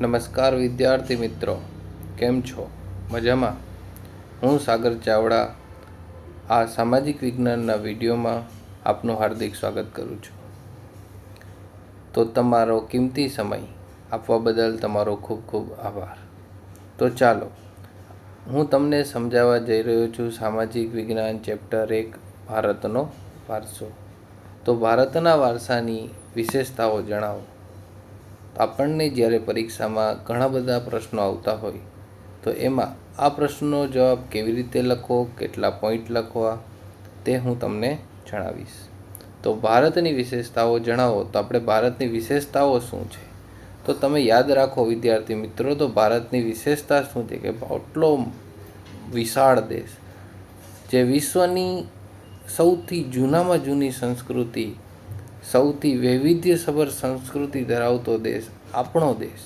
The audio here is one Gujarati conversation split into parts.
નમસ્કાર વિદ્યાર્થી મિત્રો, કેમ છો? મજામાં? હું સાગર ચાવડા, આ સામાજિક વિજ્ઞાનના વિડીયોમાં આપનું હાર્દિક સ્વાગત કરું છું. તો તમારો કિંમતી સમય આપવા બદલ તમારો ખૂબ ખૂબ આભાર. તો ચાલો, હું તમને સમજાવવા જઈ રહ્યો છું સામાજિક વિજ્ઞાન ચેપ્ટર એક, ભારતનો વારસો. તો ભારતના વારસાની વિશેષતાઓ જણાવો. આપણને જ્યારે પરીક્ષામાં ઘણા બધા પ્રશ્નો આવતા હોય, તો એમાં આ પ્રશ્નનો જવાબ કેવી રીતે લખવો કેટલા પોઈન્ટ લખવા, તે હું તમને જણાવીશ. તો ભારતની વિશેષતાઓ જણાવો, તો આપણે ભારતની વિશેષતાઓ શું છે? તો તમે યાદ રાખો વિદ્યાર્થી મિત્રો, તો ભારતની વિશેષતા શું છે કે આટલો વિશાળ દેશ, જે વિશ્વની સૌથી જૂનામાં જૂની સંસ્કૃતિ સૌથી વૈવિધ્યસભર સંસ્કૃતિ ધરાવતો દેશ આપણો દેશ,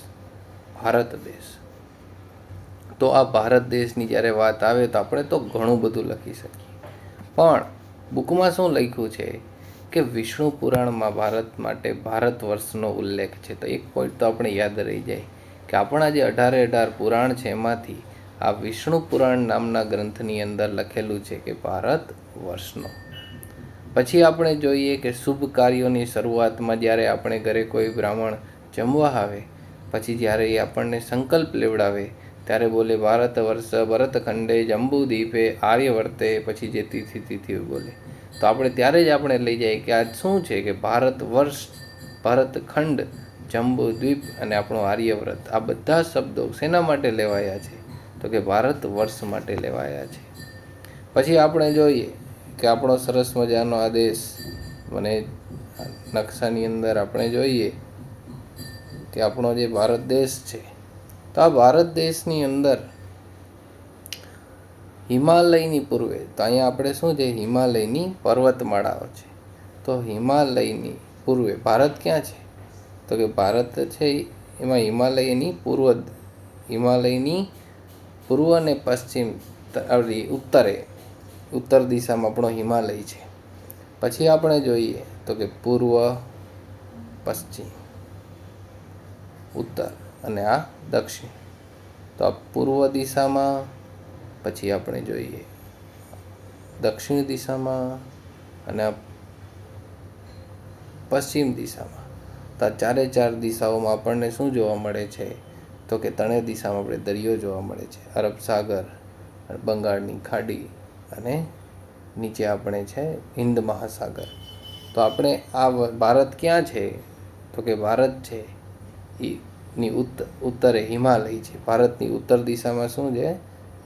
ભારત દેશ. તો આ ભારત દેશની જ્યારે વાત આવે તો આપણે તો ઘણું બધું લખી શકીએ. પણ બુકમાં શું લખ્યું છે કે વિષ્ણુ પુરાણમાં ભારત માટે ભારત વર્ષનો ઉલ્લેખ છે. તો એક પોઈન્ટ તો આપણે યાદ રહી જાય કે આપણા જે અઢારે અઢાર પુરાણ છે એમાંથી આ વિષ્ણુ પુરાણ નામના ગ્રંથની અંદર લખેલું છે કે ભારત વર્ષનો. પછી આપણે જોઈએ કે શુભ કાર્યોની શરૂઆતમાં જ્યારે આપણે ઘરે કોઈ બ્રાહ્મણ જમવા આવે, પછી જ્યારે એ આપણને સંકલ્પ લેવડાવે, ત્યારે બોલે, ભારત વર્ષ ભરતખંડે જંબુદીપે આર્યવર્તે પછી જે તિથિ તિથિ બોલે. તો આપણે ત્યારે જ આપણે લઈ જઈએ કે આ શું છે કે ભારત વર્ષ ભરતખંડ જંબુદ્વીપ અને આપણો આર્યવ્રત આ બધા શબ્દો શેના માટે લેવાયા છે? તો કે ભારત વર્ષ માટે લેવાયા છે. પછી આપણે જોઈએ કે આપણો સરસ મજાનો આદેશ મને નકશાની અંદર આપણે જોઈએ કે આપણો જે ભારત દેશ છે, તો આ ભારત દેશની અંદર હિમાલયની પૂર્વે, તો અહીંયા આપણે શું છે, હિમાલયની પર્વતમાળાઓ છે. તો હિમાલયની પૂર્વે ભારત ક્યાં છે? તો કે ભારત છે એમાં હિમાલયની પૂર્વ હિમાલયની પૂર્વ અને પશ્ચિમ ઉત્તરે ઉત્તર દિશામાં આપણો હિમાલય છે. પછી આપણે જોઈએ તો કે પૂર્વ પશ્ચિમ, ઉત્તર અને આ દક્ષિણ. તો આ પૂર્વ દિશામાં, પછી આપણે જોઈએ દક્ષિણ દિશામાં અને આ પશ્ચિમ દિશામાં. તો આ ચારે ચાર દિશાઓમાં આપણને શું જોવા મળે છે? તો કે ત્રણેય દિશામાં આપણે દરિયો જોવા મળે છે. અરબ સાગર, બંગાળની ખાડી અને નીચે આપણે છે હિન્દ મહાસાગર. તો આપણે આ ભારત ક્યાં છે? તો કે ભારત છે એ ની ઉત્તરે હિમાલય છે. ભારતની ઉત્તર દિશામાં શું છે?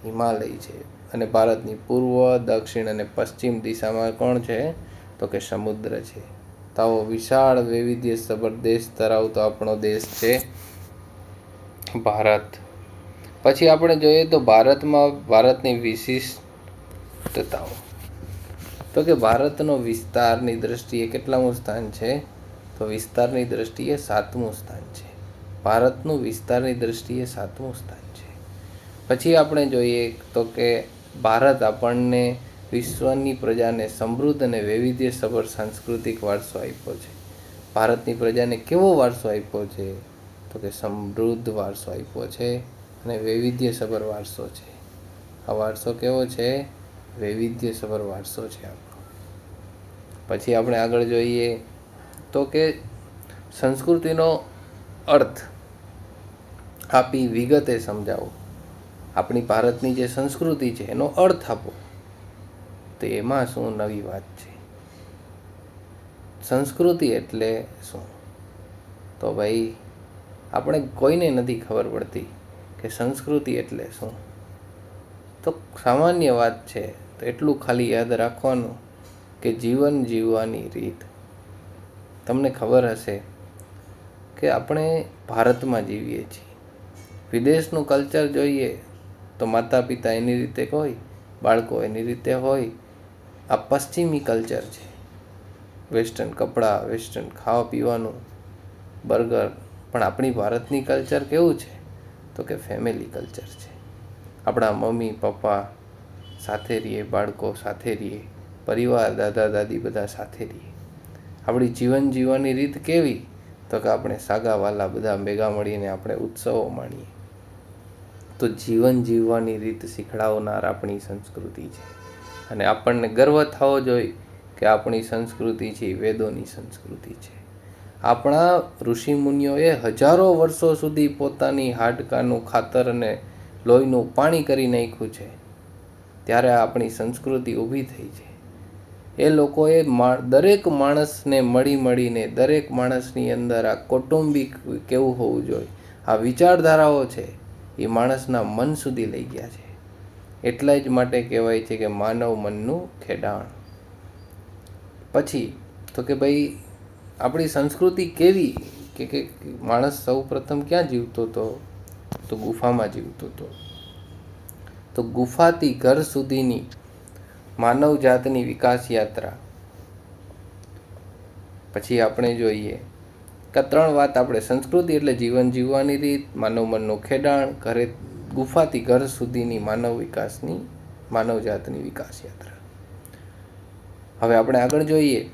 હિમાલય છે. અને ભારતની પૂર્વ, દક્ષિણ અને પશ્ચિમ દિશામાં કોણ છે? તો કે સમુદ્ર છે. તો આવો વિશાળ વૈવિધ્યસભર દેશ ધરાવતો આપણો દેશ છે ભારત. પછી આપણે જોઈએ તો ભારતમાં, ભારતની વિશિષ્ટતાઓ તો કે ભારતનો વિસ્તારની દ્રષ્ટિએ કેટલામું સ્થાન છે? તો વિસ્તારની દ્રષ્ટિએ સાતમું સ્થાન છે. ભારતનું વિસ્તારની દ્રષ્ટિએ સાતમું સ્થાન છે. પછી આપણે જોઈએ તો કે ભારત આપણને વિશ્વની પ્રજાને સમૃદ્ધ અને વૈવિધ્યસભર સાંસ્કૃતિક વારસો આપ્યો છે. ભારતની પ્રજાને કેવો વારસો આપ્યો છે? તો કે સમૃદ્ધ વારસો આપ્યો છે અને વૈવિધ્યસભર વારસો છે. આ વારસો કેવો છે? વૈવિધ્યસભર વારસો છે આપણો. પછી આપણે આગળ જોઈએ તો કે સંસ્કૃતિનો અર્થ આપી વિગતે સમજાવો. આપણી ભારતની જે સંસ્કૃતિ છે એનો અર્થ આપો. તો એમાં શું નવી વાત છે? સંસ્કૃતિ એટલે શું? તો ભાઈ, આપણે કોઈને નથી ખબર પડતી કે સંસ્કૃતિ એટલે શું? તો સામાન્ય વાત છે એટલું ખાલી યાદ રાખવાનું કે જીવન જીવવાની રીત. તમને ખબર હશે કે આપણે ભારતમાં જીવીએ છીએ. વિદેશનું કલ્ચર જોઈએ તો માતા પિતા એની રીતે હોય, બાળકો એની રીતે હોય. આ પશ્ચિમી કલ્ચર છે. વેસ્ટર્ન કપડાં, વેસ્ટર્ન ખાવા પીવાનું બર્ગર, પણ આપણી ભારતની કલ્ચર કેવું છે? તો કે ફેમિલી કલ્ચર છે. આપણા મમ્મી, પપ્પા સાથે રહીએ, બાળકો સાથે રહીએ, પરિવાર, દાદા, દાદી બધા સાથે રહીએ. આપણી જીવન જીવવાની રીત કેવી? તો કે આપણે સાગા, વાલા બધા ભેગા મળીને આપણે ઉત્સવો માણીએ. તો જીવન જીવવાની રીત શીખડાવનાર આપણી સંસ્કૃતિ છે. અને આપણને ગર્વ થવો જોઈએ કે આપણી સંસ્કૃતિ છે વેદોની સંસ્કૃતિ છે. આપણા ઋષિમુનિઓએ હજારો વર્ષો સુધી પોતાની હાડકાનું ખાતર અને લોહીનું પાણી કરી નાખ્યું છે. ત્યારે આપણી સંસ્કૃતિ ઊભી થઈ છે. એ લોકોએ દરેક માણસને મળી મળીને, દરેક માણસની અંદર આ કૌટુંબિક કેવું હોવું જોઈએ? આ વિચારધારાઓ છે, એ માણસના મન સુધી લઈ ગયા છે. એટલા જ માટે કહેવાય છે કે માનવ મનનું ખેડાણ. પછી, તો કે ભાઈ, આપણી સંસ્કૃતિ કેવી? કે કે માણસ સૌ પ્રથમ ક્યાં જીવતો હતો તો ગુફામાં જીવતો હતો તો ગુફાથી ઘર સુધીની માનવ જાતની વિકાસ યાત્રા. પછી આપણે જોઈએ કે ત્રણ વાત આપણે સંસ્કૃતિ એટલે જીવન જીવવાની રીત માનવ મનનું ખેડાણ, ઘરે ગુફાથી ઘર સુધીની માનવ વિકાસની, માનવજાતની વિકાસ યાત્રા. હવે આપણે આગળ જોઈએ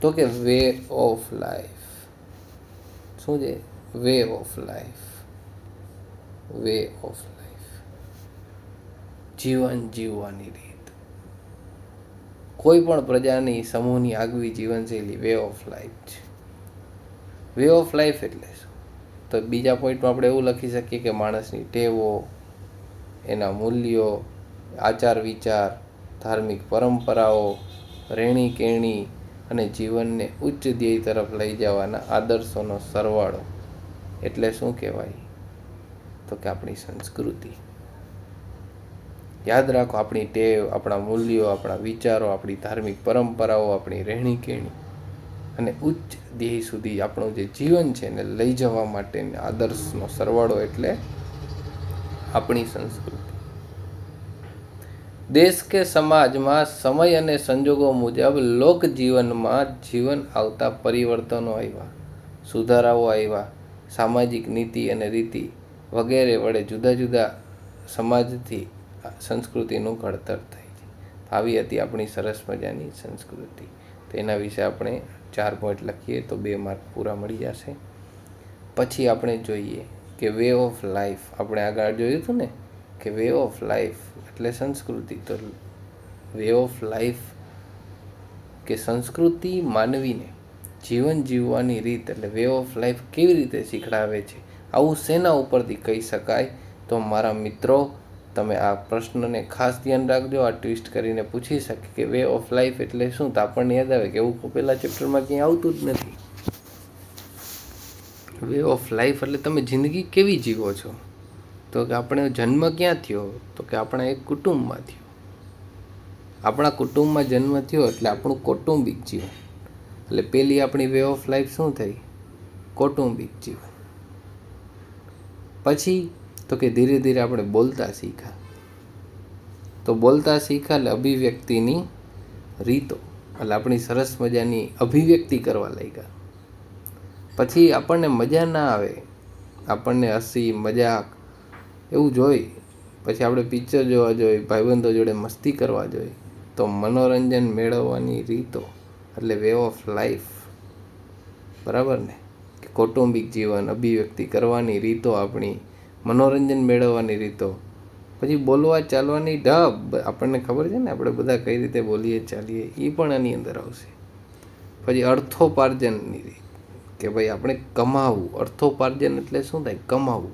તો કે વે ઓફ લાઈફ શું છે? Way of life way of life જીવન જીવવાની રીત. કોઈ પણ પ્રજાની સમૂહની આગવી જીવનશૈલી વે ઓફ લાઈફ છે. વે ઓફ લાઈફ એટલે શું? તો બીજા પોઈન્ટમાં આપણે એવું લખી શકીએ કે માણસની ટેવો, એના મૂલ્યો, આચાર વિચાર, ધાર્મિક પરંપરાઓ, રહેણી કહેણી અને જીવનને ઉચ્ચ ધ્યેય તરફ લઈ જવાના આદર્શોનો સરવાળો. એટલે શું કહેવાય? તો કે આપણી સંસ્કૃતિ. યાદ રાખો આપણી ટેવ, આપણા મૂલ્યો, આપણા વિચારો, આપણી ધાર્મિક પરંપરાઓ, આપણી રહેણી કહેણી અને ઉચ્ચ ધ્યેય સુધી આપણું જે જીવન છે એને લઈ જવા માટેના આદર્શનો સરવાળો એટલે આપણી સંસ્કૃતિ. દેશ કે સમાજમાં સમય અને સંજોગો મુજબ લોકજીવનમાં જીવન આવતા પરિવર્તનો આવ્યા. સુધારાઓ આવ્યા. સામાજિક નીતિ અને રીતિ વગેરે વડે જુદા જુદા સમાજથી સંસ્કૃતિનું ઘડતર થાય છે. આવી હતી આપણી સરસ મજાની સંસ્કૃતિ. તો એના વિશે આપણે ચાર પોઈન્ટ લખીએ તો બે માર્ક પૂરા મળી જશે. પછી આપણે જોઈએ કે વે ઓફ લાઈફ આપણે આગળ જોયું હતું ને, કે વે ઓફ લાઈફ એટલે સંસ્કૃતિ. તો વે ઓફ લાઈફ કે સંસ્કૃતિ માનવીને જીવન જીવવાની રીત એટલે વે ઓફ લાઈફ કેવી રીતે શીખડાવે છે, આવું શેના ઉપરથી કહી શકાય? તો મારા મિત્રો તમે આ પ્રશ્નને ખાસ ધ્યાન રાખજો, આ ટ્વિસ્ટ કરીને પૂછી શકે કે વે ઓફ લાઈફ એટલે શું? તો આપણને યાદ આવે કે એવું પહેલાં ચેપ્ટરમાં ક્યાંય આવતું જ નથી. વે ઓફ લાઈફ એટલે તમે જિંદગી કેવી જીવો છો? તો કે આપણે જન્મ ક્યાં થયો? તો કે આપણા એક કુટુંબમાં થયો. આપણા કુટુંબમાં જન્મ થયો એટલે આપણું કૌટુંબિક જીવન. એટલે પહેલી આપણી વે ઓફ લાઈફ શું થઈ? કૌટુંબિક જીવન. પછી તો કે ધીરે ધીરે આપણે બોલતા શીખ્યા તો બોલતા શીખ્યા એટલે અભિવ્યક્તિની રીતો, એટલે આપણી સરસ મજાની અભિવ્યક્તિ કરવા લાગ્યા. પછી આપણને મજા ના આવે, આપણને હસી, મજાક એવું જોઈ, પછી આપણે પિક્ચર જોવા જોઈએ ભાઈબંધો જોડે મસ્તી કરવા જોઈએ તો મનોરંજન મેળવવાની રીતો, એટલે વે ઓફ લાઈફ બરાબર ને? કૌટુંબિક જીવન, અભિવ્યક્તિ કરવાની રીતો આપણી મનોરંજન મેળવવાની રીતો. પછી બોલવા ચાલવાની ઢબ, આપણને ખબર છે ને, આપણે બધા કઈ રીતે બોલીએ, ચાલીએ એ પણ આની અંદર આવશે. પછી અર્થોપાર્જનની રીત, કે ભાઈ આપણે કમાવવું અર્થોપાર્જન એટલે શું થાય? કમાવું.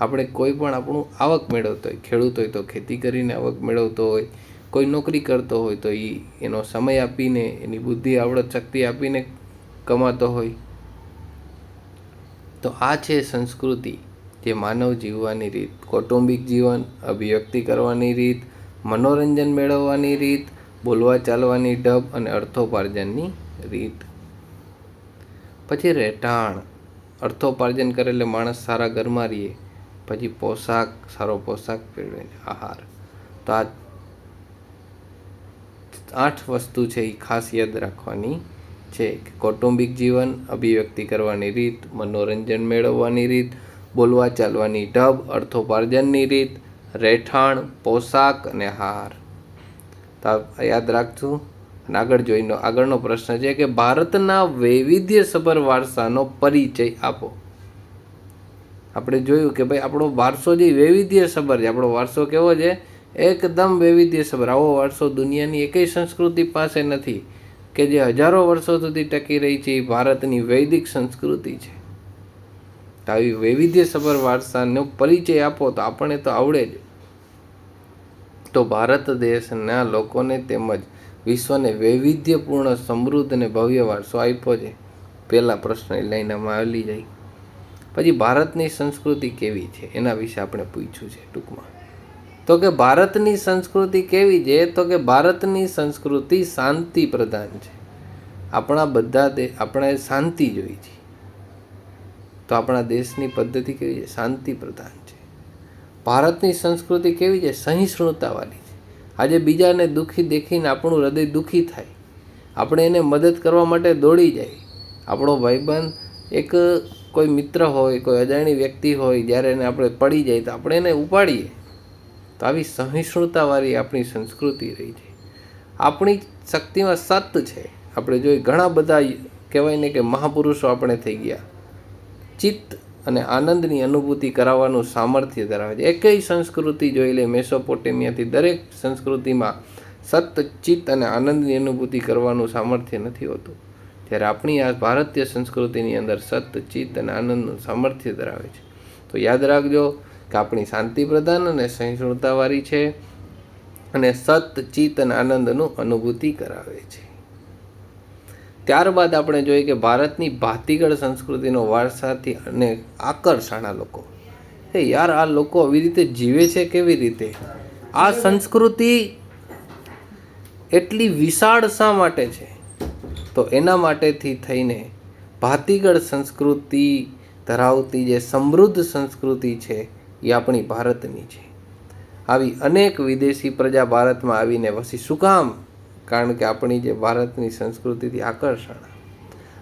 આપણે કોઈ પણ આપણું આવક મેળવતો હોય, ખેડૂત હોય તો ખેતી કરીને આવક મેળવતો હોય, કોઈ નોકરી કરતો હોય તો એ એનો સમય આપીને, એની બુદ્ધિ, આવડત, શક્તિ આપીને કમાતો હોય. તો આ છે સંસ્કૃતિ. જે માનવ જીવવાની રીત, કૌટુંબિક જીવન, અભિવ્યક્તિ કરવાની રીત, મનોરંજન મેળવવાની રીત, બોલવા ચાલવાની ઢબ અને અર્થોપાર્જનની રીત. પછી રહેઠાણ. અર્થોપાર્જન કરે એટલે માણસ સારા ઘરમાં રહીએ. પછી પોશાક, સારો પોશાક પહેરવે, આહાર. તો આ આઠ વસ્તુ છે એ ખાસ યાદ રાખવાની છે કૌટુંબિક જીવન, અભિવ્યક્તિ કરવાની રીત, મનોરંજન મેળવવાની રીત બોલવા ચાલવાની ઢબ, અર્થોપાર્જનની રીત, રહેઠાણ, પોશાક અને હાર. યાદ રાખશું અને આગળ જોઈનો, આગળનો પ્રશ્ન છે કે ભારતના વૈવિધ્યસભર વારસાનો પરિચય આપો. આપણે જોયું કે ભાઈ આપણો વારસો જે વૈવિધ્યસભર છે, આપણો વારસો કેવો છે? એકદમ વૈવિધ્યસભર. આવો વારસો દુનિયાની એકેય સંસ્કૃતિ પાસે નથી, કે જે હજારો વર્ષો સુધી ટકી રહી છે, એ ભારતની વૈદિક સંસ્કૃતિ છે. આવી વૈવિધ્યસભર વારસાનો પરિચય આપો તો આપણે તો આવડે જ. તો ભારત દેશના લોકોને તેમજ વિશ્વને વૈવિધ્યપૂર્ણ, સમૃદ્ધ અને ભવ્ય વારસો આપ્યો છે. પહેલા પ્રશ્ન લાઈનમાં આવેલી જાય પછી ભારતની સંસ્કૃતિ કેવી છે? એના વિશે આપણે પૂછ્યું છે ટૂંકમાં. તો કે ભારતની સંસ્કૃતિ કેવી છે? તો કે ભારતની સંસ્કૃતિ શાંતિ પ્રધાન છે. આપણા બધા આપણે શાંતિ જોઈ છે. તો આપણા દેશની પદ્ધતિ કેવી છે? શાંતિ પ્રધાન છે. ભારતની સંસ્કૃતિ કેવી છે? સહિષ્ણુતાવાળી છે. આજે બીજાને દુઃખી દેખીને આપણું હૃદય દુઃખી થાય. આપણે એને મદદ કરવા માટે દોડી જાય. આપણો ભાઈબંધ એક કોઈ મિત્ર હોય, કોઈ અજાણી વ્યક્તિ હોય, જ્યારે એને આપણે પડી જાય, તો આપણે એને ઉપાડીએ. તો આવી સહિષ્ણુતાવાળી આપણી સંસ્કૃતિ રહી છે. આપણી શક્તિમાં સત છે. આપણે જોઈ ઘણા બધા કહેવાય ને કે મહાપુરુષો આપણે થઈ ગયા. ચિત્ત અને આનંદની અનુભૂતિ કરાવવાનું સામર્થ્ય ધરાવે છે. એકેય સંસ્કૃતિ જોઈ લે, મેસોપોટેમિયાથી દરેક સંસ્કૃતિમાં સત, ચિત્ત અને આનંદની અનુભૂતિ કરવાનું સામર્થ્ય નથી હોતું. જ્યારે આપણી આ ભારતીય સંસ્કૃતિની અંદર સત, ચિત્ત અને આનંદનું સામર્થ્ય ધરાવે છે. તો યાદ રાખજો કે આપણી શાંતિ પ્રધાન અને સહિષ્ણુતાવાળી છે અને સત, ચિત્ત અને આનંદનું અનુભૂતિ કરાવે છે. ત્યારબાદ આપણે જોઈએ કે ભારતની ભાતીગળ સંસ્કૃતિનો વારસાથી અને આકર્ષાણા લોકો. એ યાર, આ લોકો આવી રીતે જીવે છે કેવી રીતે? આ સંસ્કૃતિ એટલી વિશાળ શા માટે છે? તો એના માટેથી થઈને ભાતીગળ સંસ્કૃતિ ધરાવતી જે સમૃદ્ધ સંસ્કૃતિ છે એ આપણી ભારતની છે. આવી અનેક વિદેશી પ્રજા ભારતમાં આવીને વસી શું કામ કારણ કે આપણી જે ભારતની સંસ્કૃતિથી આકર્ષણ.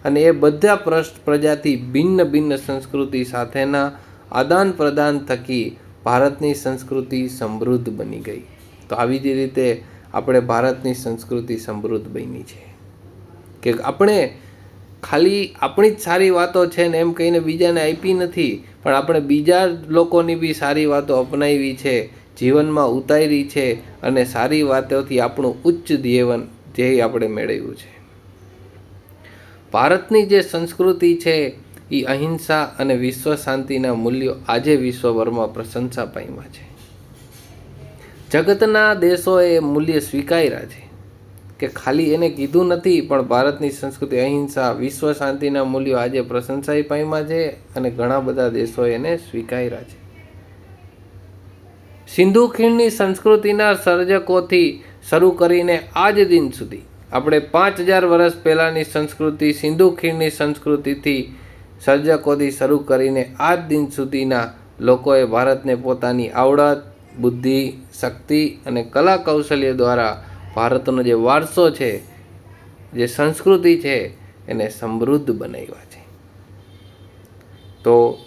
અને એ બધા પ્રશ્ન પ્રજાતિ ભિન્ન ભિન્ન સંસ્કૃતિ સાથેના આદાન પ્રદાન થકી ભારતની સંસ્કૃતિ સમૃદ્ધ બની ગઈ. તો આવી જ રીતે આપણે ભારતની સંસ્કૃતિ સમૃદ્ધ બની છે. કે આપણે ખાલી આપણી જ સારી વાતો છે ને એમ કહીને બીજાને આપી નથી, પણ આપણે બીજા લોકોની બી સારી વાતો અપનાવી છે જીવનમાં ઉતારી છે અને સારી વાતોથી આપણું ઉચ્ચ જીવન ધ્યેય આપણે મેળવ્યું છે. ભારતની જે સંસ્કૃતિ છે એ અહિંસા અને વિશ્વ શાંતિના મૂલ્યો આજે વિશ્વભરમાં પ્રશંસા પામ્યા છે. જગતના દેશોએ મૂલ્ય સ્વીકાર્યા છે કે ખાલી એને કીધું નથી, પણ ભારતની સંસ્કૃતિ અહિંસા, વિશ્વ શાંતિના મૂલ્યો આજે પ્રશંસાઈ પામ્યા છે અને ઘણા બધા દેશોએ એને સ્વીકાર્યા છે. સિંધુ ખીણની સંસ્કૃતિના સર્જકોથી શરૂ કરીને આજ દિન સુધી આપણે પાંચ હજાર વર્ષ પહેલાંની સંસ્કૃતિ સિંધુ ખીણની સંસ્કૃતિથી સર્જકોથી શરૂ કરીને આજ દિન સુધીના લોકોએ ભારતને પોતાની આવડત, બુદ્ધિ, શક્તિ અને કલા કૌશલ્ય દ્વારા ભારતનો જે વારસો છે, જે સંસ્કૃતિ છે, એને સમૃદ્ધ બનાવ્યા છે. તો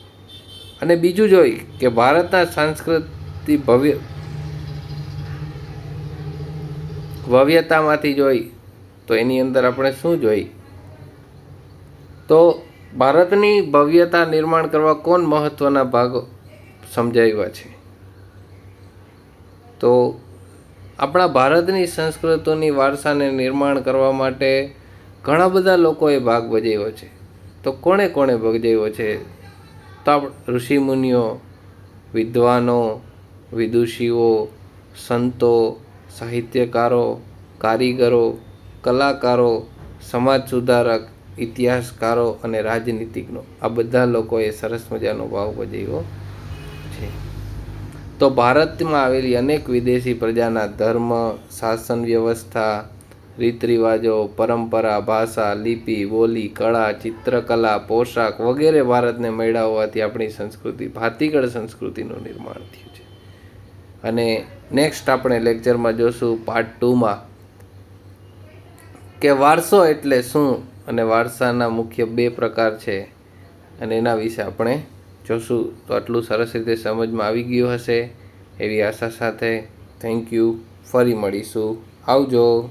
અને બીજું જોઈ કે ભારતના સાંસ્કૃતિક ભવ્ય ભવ્યતામાંથી જોઈ તો એની અંદર આપણે શું જોઈ? તો ભારતની ભવ્યતા નિર્માણ કરવા કોણ મહત્ત્વના ભાગો સમજાવ્યા છે? તો આપણા ભારતની સંસ્કૃતિની વારસાને નિર્માણ કરવા માટે ઘણા બધા લોકોએ ભાગ ભજવ્યો છે. તો કોણે કોણે ભજવ્યો છે? તો ઋષિમુનિઓ, વિદ્વાનો વિદુષીઓ, સંતો, સાહિત્યકારો, કારીગરો, કલાકારો, સમાજ સુધારક, ઇતિહાસકારો અને રાજનીતિજ્ઞો. આ બધા લોકોએ સરસ મજાનો ભાવ ભજવ્યો છે. તો ભારતમાં આવેલી અનેક વિદેશી પ્રજાના ધર્મ, શાસન વ્યવસ્થા રીત રિવાજો પરંપરા, ભાષા, લિપિ, બોલી, કળા, ચિત્રકલા, પોશાક વગેરે ભારતને મળ્યા હોવાથી આપણી સંસ્કૃતિ ભાતીગળ સંસ્કૃતિનું નિર્માણ થયું છે. અને નેક્સ્ટ આપણે લેક્ચરમાં જોશું પાર્ટ ટુમાં કે વારસો એટલે શું અને વારસાના મુખ્ય બે પ્રકાર છે અને એના વિશે આપણે જોશું. તો આટલું સરસ રીતે સમજમાં આવી ગયું હશે. એવી આશા સાથે થેન્ક યુ ફરી મળીશું. આવજો.